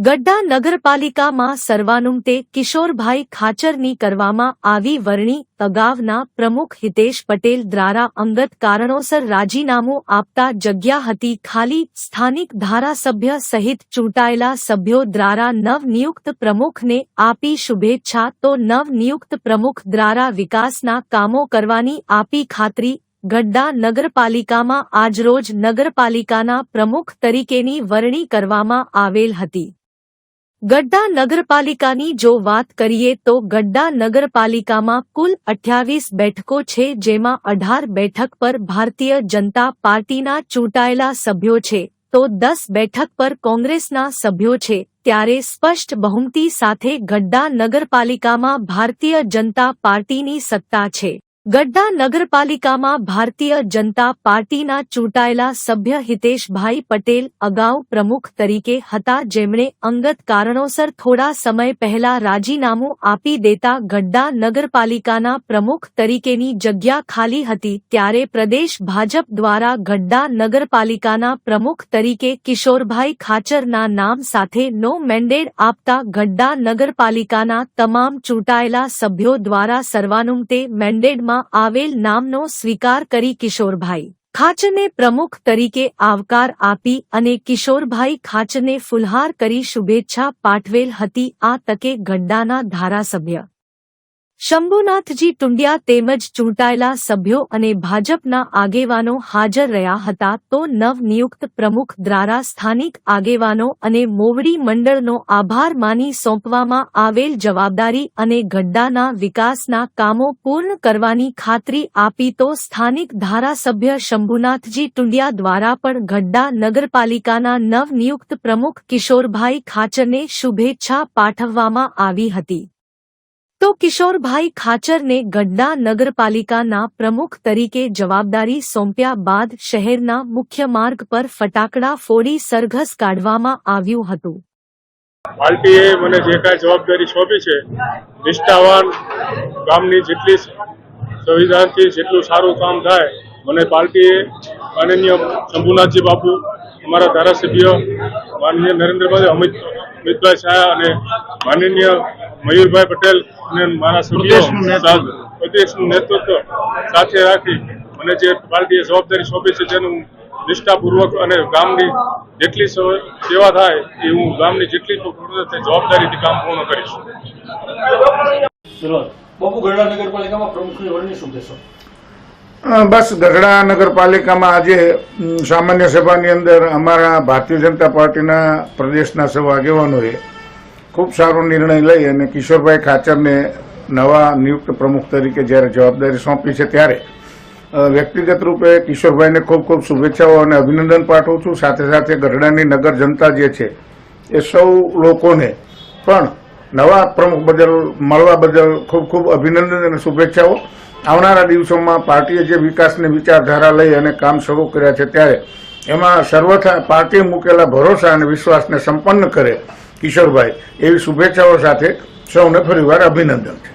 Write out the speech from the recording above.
ગઢડા નગરપાલિકામાં સર્વાનુમતે કિશોરભાઈ ખાચરની કરવામાં આવી વરણી અગાઉના પ્રમુખ હિતેશ પટેલ દ્વારા અંગત કારણોસર રાજીનામું આપતા જગ્યા હતી ખાલી સ્થાનિક ધારાસભ્ય સહિત ચૂંટાયેલા સભ્યો દ્વારા નવનિયુક્ત પ્રમુખને આપી શુભેચ્છા તો નવનિયુક્ત પ્રમુખ દ્વારા વિકાસના કામો કરવાની આપી ખાતરી ગઢડા નગરપાલિકામાં આજરોજ નગરપાલિકાના પ્રમુખ તરીકેની વરણી કરવામાં આવેલ હતી. ગડ્ડા નગરપાલિકાની જો વાત કરીએ તો ગડ્ડા નગરપાલિકામાં કુલ અઠ્યાવીસ બેઠકો છે જેમાં અઢાર બેઠક પર ભારતીય જનતા પાર્ટીના ચૂંટાયેલા સભ્યો છે. તો દસ બેઠક પર કોંગ્રેસના સભ્યો છે. ત્યારે સ્પષ્ટ બહુમતી સાથે ગડ્ડા નગરપાલિકામાં ભારતીય જનતા પાર્ટીની સત્તા છે. ગઢડા નગરપાલિકામાં ભારતીય જનતા પાર્ટીના ચૂંટાયેલા સભ્ય હિતેશભાઈ પટેલ અગાઉ પ્રમુખ તરીકે હતા જેમણે અંગત કારણોસર થોડા સમય પહેલા રાજીનામું આપી દેતા ગઢડા નગરપાલિકાના પ્રમુખ તરીકેની જગ્યા ખાલી હતી ત્યારે પ્રદેશ ભાજપ દ્વારા ગઢડા નગરપાલિકાના પ્રમુખ તરીકે કિશોરભાઈ ખાચરના નામ સાથે નો મેન્ડેડ આપતા ગઢડા નગરપાલિકાના તમામ ચૂંટાયેલા સભ્યો દ્વારા સર્વાનુમતે મેન્ડેડ મેન્ડેટમાં આવેલ નામનો સ્વીકાર કરી કિશોરભાઈ ખાચરને પ્રમુખ તરીકે આવકાર આપી અને કિશોરભાઈ ખાચરને ફુલહાર કરી શુભેચ્છા પાઠવેલ હતી. આ તકે ગડ્ડાના ધારાસભ્ય શંભુનાથજી ટુંડિયા તેમજ ચૂંટાયેલા સભ્યો અને ભાજપના આગેવાનો હાજર રહ્યા હતા તો નવનિયુક્ત પ્રમુખ દ્વારા સ્થાનિક આગેવાનો અને મોવડી મંડળનો આભાર માની સોંપવામાં આવેલ જવાબદારી અને ગડ્ડાના વિકાસના કામો પૂર્ણ કરવાની ખાતરી આપી તો સ્થાનિક ધારાસભ્ય શંભુનાથજી ટુંડિયા દ્વારા પણ ગડ્ડા નગરપાલિકાના નવનિયુક્ત પ્રમુખ કિશોરભાઈ ખાચરને શુભેચ્છા પાઠવવામાં આવી હતી. તો કિશોરભાઈ ખાચરને ગઢડા નગરપાલિકાના પ્રમુખ તરીકે જવાબદારી સોંપ્યા બાદ શહેરના મુખ્ય માર્ગ પર ફટાકડા ફોડી સરઘસ કાઢવામાં આવ્યું હતું. પાર્ટીએ મને જે કાંઈ જવાબદારી સોંપી છે, નિષ્ઠાવાન ગામની જેટલી સંવિધાનથી જેટલું સારું કામ થાય, મને પાર્ટીએ માનનીય શંભુનાથજી બાપુ, અમારા ધારાસભ્ય, માનનીય નરેન્દ્રભાઈ, અમિત અમિતભાઈ શાહ અને માનનીય મયુરભાઈ પટેલ અને મારા સભ્યો પ્રદેશનું નેતૃત્વ સાથે રાખી મને જે પાર્ટીએ જવાબદારી સોંપી છે તેનું નિષ્ઠાપૂર્વક અને ગામની જેટલી સેવા થાય એ હું ગામની જેટલી જવાબદારીથી કામ પૂર્ણ કરીશ. બાપુ ગઢડા નગરપાલિકામાં પ્રમુખની વરણી શું કહેશો? બસ ગઢડા નગરપાલિકામાં આજે સામાન્ય સભાની અંદર અમારા ભારતીય જનતા પાર્ટીના પ્રદેશના સૌ આગેવાનોએ ખૂબ સારો નિર્ણય લઈ અને કિશોરભાઈ ખાચરને નવા નિયુક્ત પ્રમુખ તરીકે જ્યારે જવાબદારી સોંપી છે ત્યારે વ્યક્તિગત રૂપે કિશોરભાઈને ખૂબ ખૂબ શુભેચ્છાઓ અને અભિનંદન પાઠવું છું. સાથે સાથે ગઢડાની નગર જનતા જે છે, એ સૌ લોકોને પણ નવા પ્રમુખ બદલ, મળવા બદલ ખૂબ ખૂબ અભિનંદન અને શુભેચ્છાઓ. આવનારા દિવસોમાં પાર્ટીએ જે વિકાસની વિચારધારા લઈ અને કામ શરૂ કર્યા છે ત્યારે, એમાં સર્વથા પાર્ટીએ મૂકેલા ભરોસા અને વિશ્વાસને સંપન્ન કરે કિશોરભાઈ એવી શુભેચ્છાઓ સાથે સૌને ફરીવાર અભિનંદન.